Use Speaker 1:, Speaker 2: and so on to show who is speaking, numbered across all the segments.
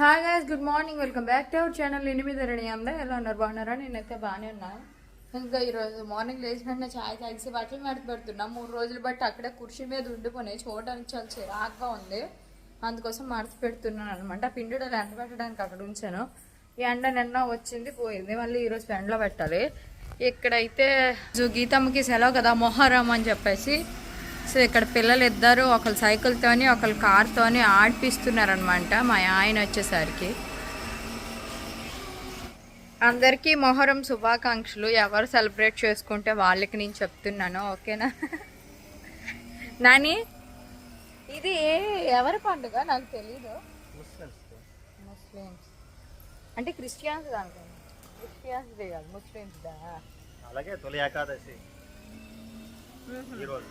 Speaker 1: Hi guys good morning welcome back to our channel ఎనిమిది ready అందా ఎలా ఉన్నారు? బాగున్నారా? నేనైతే బాగానే ఉన్నాను ఇంకా ఈరోజు మార్నింగ్ లేచిన వెంటనే ఛాయ్ తాగిసి బట్టలు మెడత పెడుతున్నా. మూడు రోజులు బట్టి అక్కడే కుర్చీ మీద ఉండిపోయి చూడడానికి చాలా చిరాగ్గా ఉంది. అందుకోసం మడత పెడుతున్నాను అనమాట పిండిడలు ఎండ పెట్టడానికి అక్కడ ఉంచాను. ఈ ఎండ నిన్న వచ్చింది పోయింది. మళ్ళీ ఈరోజు ఎండలో పెట్టాలి. ఇక్కడైతే గీతమ్మకి సెలవు కదా మొహరం అని చెప్పేసి సో ఇక్కడ పిల్లలు ఇద్దరు ఒకరు సైకిల్తోని ఒకరు కార్తోని ఆడిపిస్తున్నారనమాట మా ఆయన వచ్చేసరికి. అందరికీ మొహరం శుభాకాంక్షలు. ఎవరు సెలబ్రేట్ చేసుకుంటే వాళ్ళకి నేను చెప్తున్నాను ఓకేనా? నాని ఇది ఎవరి పండుగ? నాకు తెలీదు. ముస్లిమ్స్. అంటే క్రిస్టియన్స్ క్రిస్టియన్స్ కాదు ముస్లిమ్స్
Speaker 2: అలాగే తొలి ఏకాదశి. ఈరోజు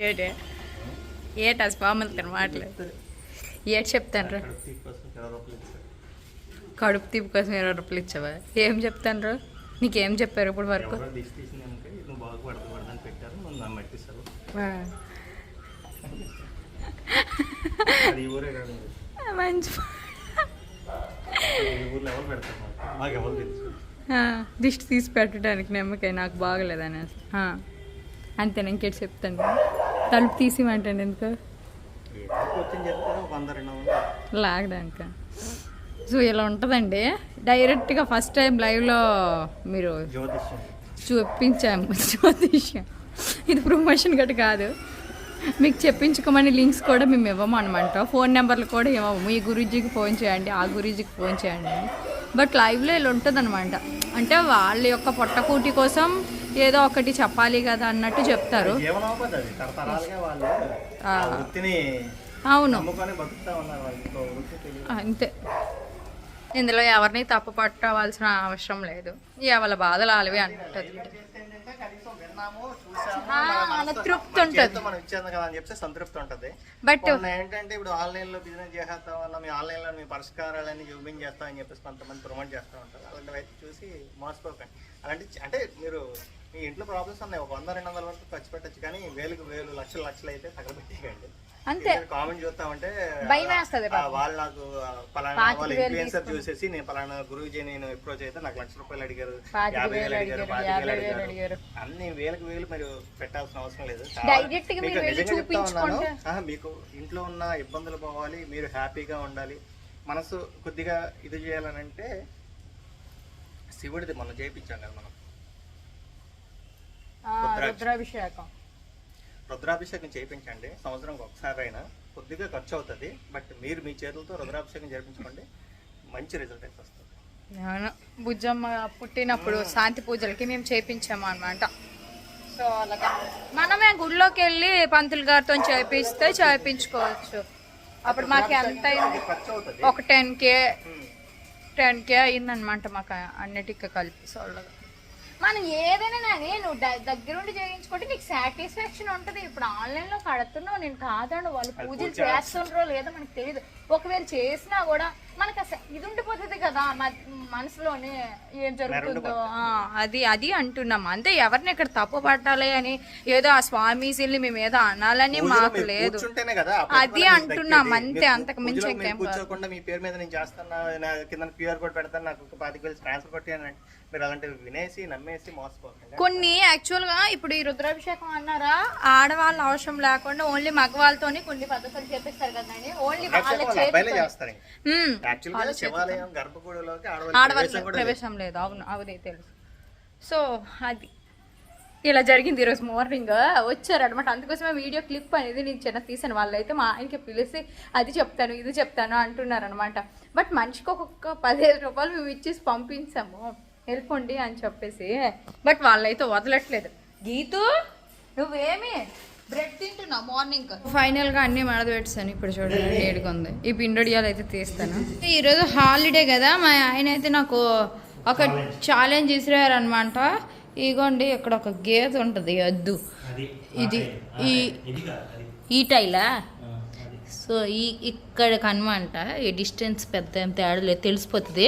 Speaker 1: ఏటే? ఏట స్వాములు తన మాటలు ఏటి చెప్తాను రా కడుపు తీపి కోసం ఇరవై రూపాయలు ఇచ్చావా? ఏం చెప్తాను నీకేం చెప్పారు ఇప్పుడు వరకు? మంచి దిష్టి తీసి పెట్టడానికి నమ్మకాయ నాకు బాగలేదని ఆ. అంతే ఇంకేటి చెప్తాను? తలుపు తీసిమంటాను ఎందుకు?
Speaker 2: ఏదో
Speaker 1: సో ఇలా ఉంటుందండి. డైరెక్ట్గా ఫస్ట్ టైం లైవ్లో మీరు చూపించాము. జ్యోతిష్యం. ఇది ప్రమోషన్ గట్టు కాదు. మీకు చెప్పించుకోమని లింక్స్ కూడా మేము ఇవ్వము అనమాట ఫోన్ నెంబర్లు కూడా ఇవ్వము. మీ గురూజీకి ఫోన్ చేయండి ఆ గురూజీకి ఫోన్ చేయండి బట్ లైవ్లో ఇలా ఉంటుంది అంటే వాళ్ళ యొక్క పొట్టకూటి కోసం ఏదో ఒకటి చెప్పాలి కదా అన్నట్టు చెప్తారు. అవును.
Speaker 2: నమ్ముకొని బతుకుతా ఉన్నారు వాళ్ళు. ఇంకో వృత్తి తెలియదు.
Speaker 1: అంతే. ఇందులో ఎవరిని తప్పు పట్టవలసిన అవసరం లేదు. ఎవరి బాధలు వాళ్ళవి అంటుంది. తృప్తి ఉంటది.
Speaker 2: చేతితో మనం ఇచ్చేది కదా అని చెప్పి సంతృప్తి ఉంటది.
Speaker 1: బట్
Speaker 2: ఏంటంటే ఇప్పుడు ఆన్లైన్లో బిజినెస్ చేసేస్తా ఉన్నాం మీ ఆన్లైన్లో మీ పరిష్కారాలన్నీ చూపించేస్తా అని చెప్పేసి కొంతమంది ప్రమోట్ చేస్తూ ఉంటారు. అలాంటివి అయితే చూసి మోసపోకండి. అలాంటి అంటే మీరు మీ ఇంట్లో ప్రాబ్లమ్స్ ఉన్నాయి. ఒక వంద రెండు వందల వరకు ఖర్చు పెట్టచ్చు. కానీ వేలకు వేలు లక్షలు లక్షలు అయితే తగలబెట్టేయండి.
Speaker 1: అంతే.
Speaker 2: కామెంట్ చూస్తామంటే వాళ్ళు నాకు పలానా వాళ్ళ ఇన్ఫ్లుయెన్సర్ చూసేసి నేను పలానా గురూజీ నేను అప్రోచ్ అయితే నాకు లక్ష రూపాయలు అడిగారు యాభై
Speaker 1: వేలు
Speaker 2: అడిగారు
Speaker 1: అడిగారు,
Speaker 2: పాతిక వేలు. అన్ని వేలకు వేలు మీరు పెట్టాల్సిన అవసరం లేదు. మీకు నిజంగా చెప్తా ఉన్నాను. మీకు ఇంట్లో ఉన్న ఇబ్బందులు పోవాలి మీరు హ్యాపీగా ఉండాలి. మనసు కొద్దిగా ఇది చేయాలనంటే శివుడిది మనం చేయించాం కదా మనం.
Speaker 1: రుద్రాభిషేకం.
Speaker 2: రుద్రాభిషేకం. చేయించండి. సంవత్సరంకి ఒకసారి అయినా కొద్దిగా ఖర్చు అవుతుంది బట్ మీరు మీ చేతులతో రుద్రాభిషేకం జరిపించుకోండి మంచి రిజల్ట్ అయితే వస్తుంది.
Speaker 1: బుజ్జమ్మ పుట్టినప్పుడు శాంతి పూజలకి మేము చేపించాము అనమాట సో అలాగా. మనమే గుడిలోకి వెళ్ళి పంతులు గారితో చేపిస్తే చేపించుకోవచ్చు అప్పుడు మాకు ఎంత ఒక టెన్ కే టెన్ కే అయిందనమాట మాకు అన్నిటికీ కలిపి. సో అలాగా. మనం ఏదైనా నాని దగ్గరుండి చేయించుకుంటే నీకు సాటిస్ఫాక్షన్ ఉంటుంది. ఇప్పుడు ఆన్లైన్లో కడుతున్నావు నేను కాదండి వాళ్ళు పూజలు చేస్తుండ్రో లేదో మనకు తెలియదు ఒకవేళ చేసినా కూడా మనకు అసలు ఇది ఉండిపోతుంది కదా మనసులోనే ఏం జరుగుతుందో. ఆ, అది అది అంటున్నాం. అంతే ఎవరిని ఇక్కడ తప్పు పట్టాలి అని ఏదో ఆ స్వామీజీని మేము ఏదో అనాలని మాకు లేదు. అది అంటున్నాం. అంతే, అంతకు మించి
Speaker 2: పూజలో
Speaker 1: ఇంకేం
Speaker 2: మీరు కూర్చోకుండా మీ పేరు మీద నేను చేస్తాను కింద క్యూఆర్ కోడ్ పెడతాను నాకు ఒక పాతిక వేలు ట్రాన్స్ఫర్ కొట్టి అని అంటే మీరు అలాంటివి వినేసి నమ్మేసి మోసపోకండి.
Speaker 1: కొన్ని యాక్చువల్గా ఇప్పుడు ఈ రుద్రాభిషేకం అన్నారా ఆడవాళ్ళ అవసరం లేకుండా ఓన్లీ మగవాళ్ళతోని కొన్ని పద్ధతులు చేపిస్తారు కదా ఓన్లీ వాళ్ళ
Speaker 2: రుద్రాభిషేకం అబ్బాయిలే
Speaker 1: చేతి
Speaker 2: చేస్తారు ఇంకా. యాక్చువల్గా శివాలయం గర్భగుడిలోకి ఆడవాళ్ళ
Speaker 1: ఆడవాళ్ళ
Speaker 2: ప్రవేశం కూడా
Speaker 1: ప్రవేశం లేదు. అవును అవునే తెలుసు. సో అది. ఇలా జరిగింది ఈరోజు మార్నింగ్. వచ్చారనమాట అందుకోసమే వీడియో క్లిప్ అనేది నేను చిన్న తీసాను. వాళ్ళైతే మా ఆయనకి పిలిచి అది చెప్తాను ఇది చెప్తాను అంటున్నారనమాట బట్ మనిషికి ఒక్కొక్క పదిహేను రూపాయలు మేము ఇచ్చేసి పంపించాము. వెళ్ళిపోండి అని చెప్పేసి. బట్ వాళ్ళైతే వదలట్లేదు. గీతు నువ్వేమి బ్రెడ్ తింటున్నా మార్నింగ్. ఫైనల్గా అన్ని మడత పెట్టాను ఇప్పుడు చూడండి ఉంది. ఈ పిండొడియాలు అయితే తీస్తాను. ఈరోజు హాలిడే కదా మా ఆయన అయితే నాకు ఒక ఛాలెంజ్ ఇసిరారు అనమాట ఇగోండి ఇక్కడ ఒక గేదె ఉంటుంది ఎద్దు
Speaker 3: అది
Speaker 1: ఇది ఈ ఈ టైలా? సో ఈ ఇక్కడికి అనమాట ఈ డిస్టెన్స్ పెద్ద ఏం తేడా లేదు తెలిసిపోతుంది.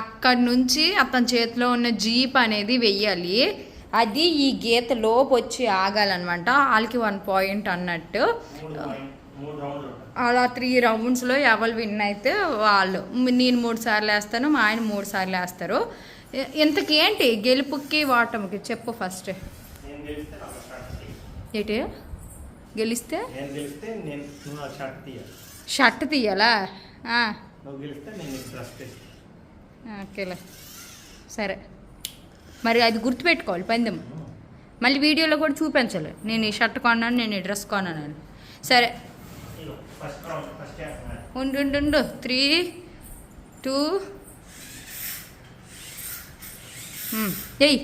Speaker 1: అక్కడి నుంచి అతని చేతిలో ఉన్న జీప్ అనేది వెయ్యాలి. అది ఈ గీత లోపు వచ్చి ఆగాలన్నమాట. వాళ్ళకి వన్ పాయింట్ అన్నట్టు. అలా త్రీ రౌండ్స్లో ఎవరు విన్ అయితే వాళ్ళు. నేను మూడు సార్లు వేస్తాను మా ఆయన మూడు సార్లు వేస్తారు. ఇంతకేంటి గెలుపుకి వాటముకి? చెప్పు ఫస్ట్. ఏంటి? గెలిస్తే?
Speaker 3: షార్ట్ తీయాలి.
Speaker 1: ఓకేలే. సరే. మరి అది గుర్తుపెట్టుకోవాలి పందెం. మళ్ళీ వీడియోలో కూడా చూపించాలి. నేను ఈ షర్ట్ కొన్నాను నేను ఈ డ్రెస్ కొన్నాను అని. సరే. ఉండు ఉండు త్రీ టూ. ఎయ్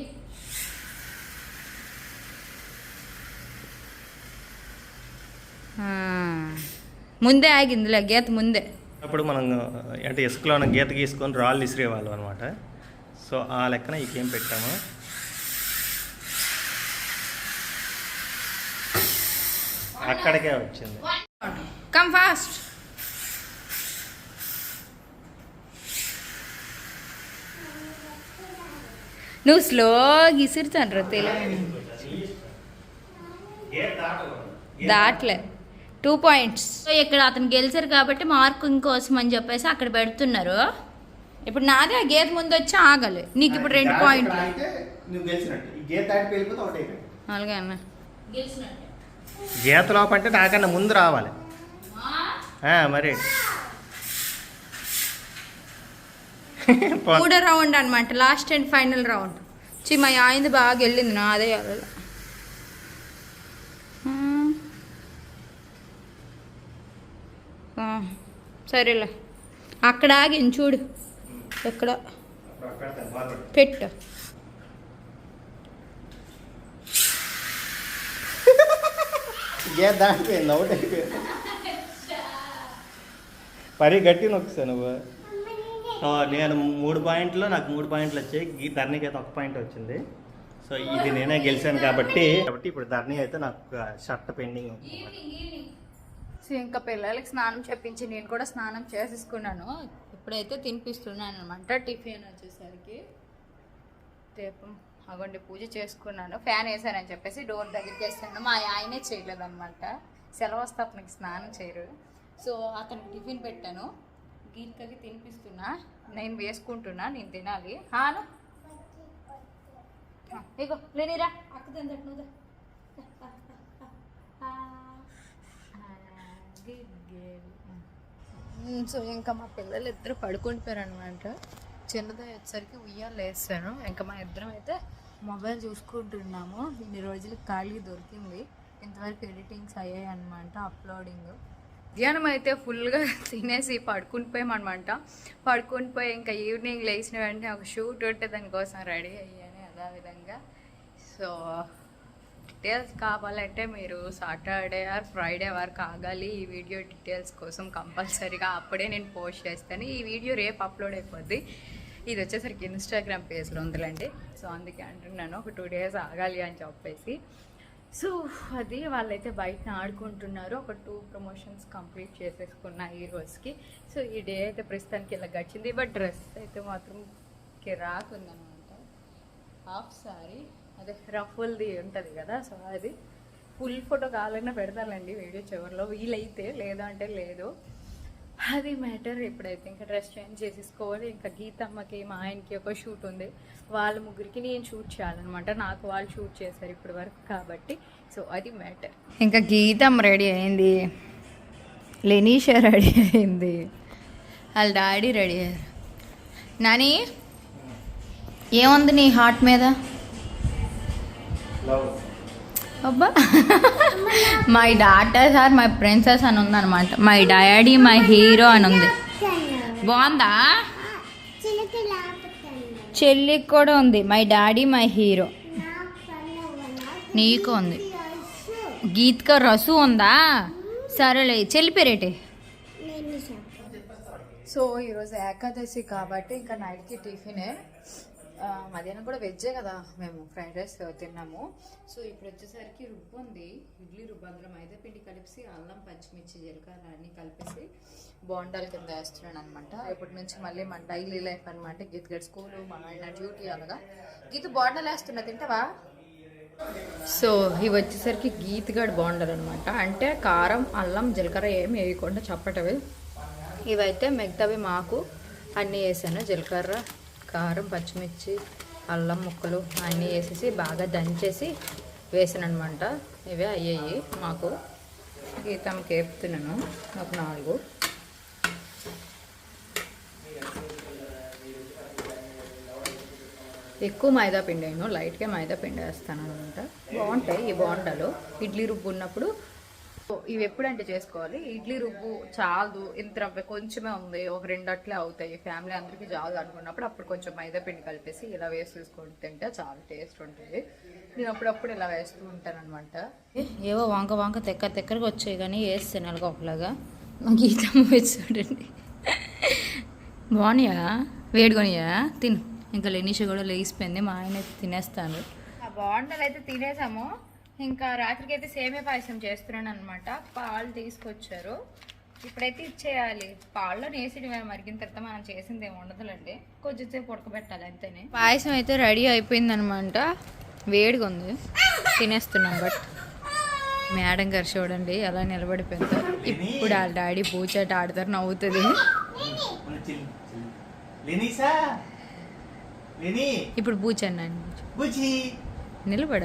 Speaker 1: ముందే ఆగిందిలే గీత ముందే.
Speaker 2: అప్పుడు మనం అంటే ఇసుకలో గీత గీసుకొని రాళ్ళు ఇసిరేవాళ్ళం అనమాట సో ఆ లెక్కన ఈ గేమ్ పెట్టాము? అక్కడికే వచ్చింది.
Speaker 1: కమ్ ఫాస్ట్ నువ్వు స్లో గిసిరుతాను దాట్లే. టూ పాయింట్స్ ఇక్కడ అతను గెలిచారు కాబట్టి మార్క్ ఇంకోసం అని చెప్పేసి అక్కడ పెడుతున్నారు. ఇప్పుడు నాదే ఆ గేట్ ముందు వచ్చి ఆగాలి. నీకు ఇప్పుడు రెండు పాయింట్లు
Speaker 2: నువ్వు గెలిచినట్టు. ఈ గీత దాటి వెళ్ళిపోతే ఒకటే
Speaker 1: అలాగే అన్న.
Speaker 2: గీత లోప అంటే నాకన్నా ముందు రావాలి. ఆ, మరి.
Speaker 1: మూడో రౌండ్ అనమాట లాస్ట్ అండ్ ఫైనల్ రౌండ్. చి మా ఆయింది బాగా వెళ్ళింది నా అదే సరేలే. అక్కడ ఆగింది చూడు. ఎక్కడ. పెట్టు.
Speaker 2: అయిపోయింది పరి గట్టి నొక్కుసా నువ్వు. నేను మూడు పాయింట్లు నాకు మూడు పాయింట్లు వచ్చాయి. ఈ ధరణికి అయితే ఒక పాయింట్ వచ్చింది. సో ఇది నేనే గెలిచాను కాబట్టి కాబట్టి ఇప్పుడు ధరణి అయితే నాకు షర్ట్ పెండింగ్ ఉంది.
Speaker 1: సో ఇంకా పిల్లలకి స్నానం చెప్పించి నేను కూడా స్నానం చేసేసుకున్నాను. ఇప్పుడైతే తినిపిస్తున్నాను అనమాట టిఫిన్ వచ్చేసరికి దీపం అగోండి పూజ చేసుకున్నాను. ఫ్యాన్ వేసానని చెప్పేసి డోర్ దగ్గరికి వేసాను. మా ఆయనే చేయలేదు అనమాట సెలవు వస్తే అతనికి స్నానం చేయరు. సో అతనికి టిఫిన్ పెట్టాను. గీతకి తినిపిస్తున్నా. నేను వేసుకుంటున్నా నేను తినాలి. హాను ఇగో లేనిరా అక్క సో ఇంకా మా పిల్లలు ఇద్దరు పడుకుంటారు అనమాట చిన్నది వచ్చేసరికి ఉయ్యాలు వేస్తాను ఇంకా మా ఇద్దరం అయితే మొబైల్ చూసుకుంటున్నాము. ఇన్ని రోజులు ఖాళీ దొరికింది. ఇంతవరకు ఎడిటింగ్స్ అయ్యాయి అనమాట అప్లోడింగ్. మధ్యాహ్నం అయితే ఫుల్గా తినేసి పడుకుని పోయామన్నమాట పడుకుని పోయి ఇంకా ఈవినింగ్ లేచిన వెంటనే ఒక షూట్ ఉంటే దానికోసం రెడీ అయ్యాను అదే విధంగా. సో డీటెయిల్స్ కావాలంటే మీరు సాటర్డే ఆర్ ఫ్రైడే వరకు ఆగాలి. ఈ వీడియో డీటెయిల్స్ కోసం కంపల్సరీగా అప్పుడే నేను పోస్ట్ చేస్తాను. ఈ వీడియో రేపు అప్లోడ్ అయిపోద్ది. ఇది వచ్చేసరికి ఇన్స్టాగ్రామ్ పేజ్లో ఉందిలేండి. సో అందుకే అంటున్నాను ఒక టూ డేస్ ఆగాలి అని చెప్పేసి. సో అది వాళ్ళైతే బయట ఆడుకుంటున్నారు. ఒక టూ ప్రమోషన్స్ కంప్లీట్ చేసేసుకున్నా ఈ రోజుకి. సో ఈ డే అయితే ప్రస్తుతానికి ఇలా గడిచింది. బట్ డ్రెస్ అయితే మాత్రం కిరాక్ ఉందన్నమాట. హాఫ్ సారీ అదే రఫుల్ది ఉంటుంది కదా సో అది ఫుల్ ఫోటో కావాలన్నా పెడతానండి వీడియో చివరిలో. వీలైతే లేదా అంటే లేదు. అది మ్యాటర్ ఇప్పుడైతే ఇంకా డ్రెస్ చేంజ్ చేసేసుకోవాలి ఇంకా గీతమ్మకి మా ఆయనకి ఒక షూట్ ఉంది. వాళ్ళ ముగ్గురికి నేను షూట్ చేయాలన్నమాట. నాకు వాళ్ళు షూట్ చేశారు ఇప్పటి వరకు కాబట్టి సో అది మ్యాటర్ ఇంకా గీతమ్మ రెడీ అయింది. లెనీషా రెడీ అయింది. వాళ్ళ డాడీ రెడీ అయ్యారు. నాని ఏముంది నీ హార్ట్ మీద? అబ్బా. My daughters are my princess అని ఉందన్నమాట. మై డాడీ మై హీరో అని ఉంది. బాగుందా? చెల్లికి కూడా ఉంది. మై డాడీ మై హీరో నీకు ఉంది. గీత్క రసు ఉందా? సరేలే చెల్లి పేరేటి సో ఈరోజు ఏకాదశి కాబట్టి ఇంకా నైట్కి టిఫినే మధ్యాహ్నం కూడా వెజ్జే కదా మేము. ఫ్రైడ్ రైస్ తిన్నాము. సో ఇప్పుడు వచ్చేసరికి రుబ్బు ఉంది. ఇడ్లీ రుబ్బు అందులో మైదాపిండి కలిపి అల్లం పచ్చిమిర్చి జీలకర్ర అన్నీ కలిపేసి బోండాల కింద వేస్తున్నాను అనమాట ఇప్పటి నుంచి మళ్ళీ మన డైలీ లైఫ్ అనమాట గీత గడి స్కూలు మా ఆయన డ్యూటీ అనగా గీత బోండాలు వేస్తున్నా తింటావా? సో ఇవి వచ్చేసరికి గీతగాడు బాగుండాలి అనమాట అంటే కారం అల్లం జీలకర్ర ఏమి వేయకుండా చప్పటవి. ఇవైతే మిగతావి మాకు అన్నీ వేసాను. జీలకర్ర కారం పచ్చిమిర్చి అల్లం ముక్కలు అన్నీ వేసేసి బాగా దంచేసి వేసాను అనమాట ఇవే అయ్యాయి మాకు. గీతంకి వేపుతున్నాను. ఒక నాలుగు. ఎక్కువ మైదా పిండి అయినా లైట్గా మైదా పిండి వేస్తాను అనమాట బాగుంటాయి ఈ బోండాలు. ఇడ్లీ రుబ్బు ఉన్నప్పుడు ఇవి ఎప్పుడంటే చేసుకోవాలి? ఇడ్లీ రుబ్బు చాలు ఇంత రవ్వ కొంచెమే ఉంది. ఒక రెండు అట్లే అవుతాయి. ఫ్యామిలీ అందరికీ చాలు అనుకున్నప్పుడు అప్పుడు కొంచెం మైదా పిండి కలిపేసి ఇలా వేసి తీసుకొని తింటే చాలా టేస్ట్ ఉంటుంది. నేను అప్పుడప్పుడు ఇలా వేస్తూ ఉంటాను అనమాట ఏవో వంక వంక తెక్క తెక్కడికి వచ్చాయి కానీ వేస్తే నెలకు ఒకలాగా. నాకు ఈ తమ్మ చూడండి. బాగున్నాయా? వేడికొనియా తిను. ఇంకా లెనీష కూడా లేచిపోయింది. మా ఆయన తినేస్తాను ఆ బాండలు అయితే తినేసాము. ఇంకా రాత్రికి అయితే సేమియా పాయసం చేస్తున్నాను అనమాట పాలు తీసుకొచ్చారు. ఇప్పుడైతే ఇచ్చేయాలి. పాలలో నేసిడి మరిగిన తర్వాత మనం చేసింది ఏమి ఉండదులండి కొంచెంసేపు ఉడకబెట్టాలి అంతేనే. పాయసం అయితే రెడీ అయిపోయింది అనమాట వేడిగా ఉంది. తినేస్తున్నాం బట్ మేడం గారు చూడండి ఎలా నిలబడిపోయిందో. ఇప్పుడు వాళ్ళ డాడీ పూచాట ఆడతారు నవ్వుతుంది. ఇప్పుడు
Speaker 2: బుచి
Speaker 1: నిలబడ?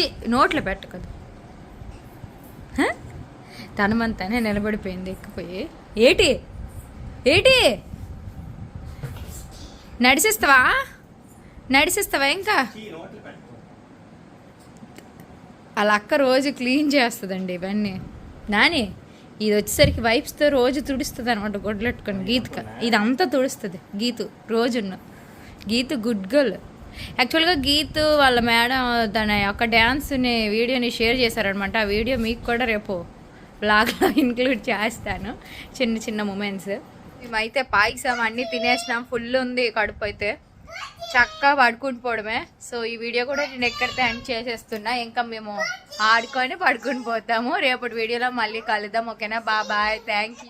Speaker 1: చి నోట్లో పెట్టకదు. తనమంతానే నిలబడిపోయింది ఎక్కిపోయి. ఏటి? ఏటి? నడిచేస్తావా నడిచేస్తావా ఇంకా?
Speaker 2: అలా
Speaker 1: వాళ్ళ అక్క రోజు క్లీన్ చేస్తుందండి ఇవన్నీ. నాని ఇది వచ్చేసరికి వైప్స్తో రోజు తుడుస్తుంది అనమాట గొడ్లెట్టుకొని గీతక. ఇదంతా తుడుస్తుంది గీతు రోజున్న. Geethu good girl. యాక్చువల్గా గీత్ వాళ్ళ మేడం తన యొక్క డ్యాన్స్ని వీడియోని షేర్ చేశారనమాట ఆ వీడియో మీకు కూడా రేపు బ్లాగ్లో ఇంక్లూడ్ చేస్తాను. చిన్న చిన్న మూమెంట్స్ మేమైతే పాయసం అన్నీ తినేసినాం. ఫుల్ ఉంది కడుపు అయితే. చక్కగా పడుకుని పోవడమే. సో ఈ వీడియో కూడా నేను ఎక్కడితే ఎండ్ చేసేస్తున్నా. ఇంకా మేము ఆడుకొని పడుకుని పోతాము. రేపటి వీడియోలో మళ్ళీ కలుద్దాం. ఓకేనా? Bye thank you